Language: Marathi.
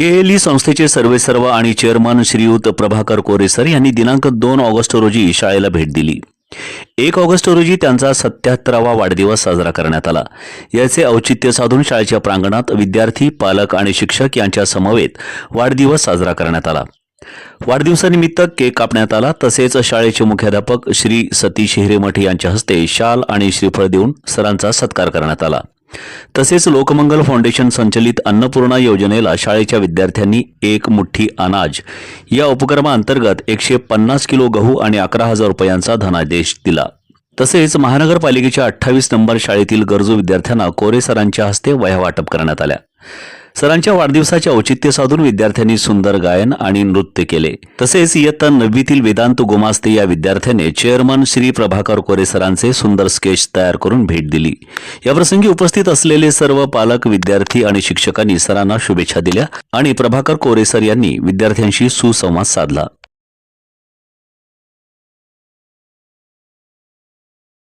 केएलई संस्थेचे सर्वेसर्व आणि चेअरमन श्रीयुत प्रभाकर कोरेसर यांनी दिनांक दोन ऑगस्ट रोजी शाळेला भेट दिली. एक ऑगस्ट रोजी त्यांचा सत्याहत्तरावा वाढदिवस साजरा करण्यात आला. याचे औचित्य साधून शाळेच्या प्रांगणात विद्यार्थी पालक आणि शिक्षक यांच्या समवेत वाढदिवस साजरा करण्यात आला. वाढदिवसानिमित्त केक कापण्यात आला. तसेच शाळेचे मुख्याध्यापक श्री सतीश हिरेमठ यांच्या हस्ते शाल आणि श्रीफळ देऊन सरांचा सत्कार करण्यात आला. तसेच लोकमंगल फाउंडेशन संचलित अन्नपूर्णा योजनेला शाळेच्या विद्यार्थ्यांनी एक मुठ्ठी अनाज. या उपक्रमाअंतर्गत एकशे पन्नास किलो गहू आणि अकरा हजार रुपयांचा धनादेश दिला. तसेच महानगरपालिकेच्या अठ्ठावीस नंबर शाळेतील गरजू विद्यार्थ्यांना कोरे सरांच्या हस्ते वह्या वाटप करण्यात आल्या. सरांच्या वाढदिवसाचे औचित्य साधून विद्यार्थ्यांनी सुंदर गायन आणि नृत्य केले. तसेच इयत्ता नववीतील वेदांत गोमास्ते या विद्यार्थ्याने चेअरमन श्री प्रभाकर कोरे सरांचे सुंदर स्केच तयार करून भेट दिली. याप्रसंगी उपस्थित असलेले सर्व पालक विद्यार्थी आणि शिक्षकांनी सरांना शुभेच्छा दिल्या आणि प्रभाकर कोरेसर यांनी विद्यार्थ्यांशी सुसंवाद साधला.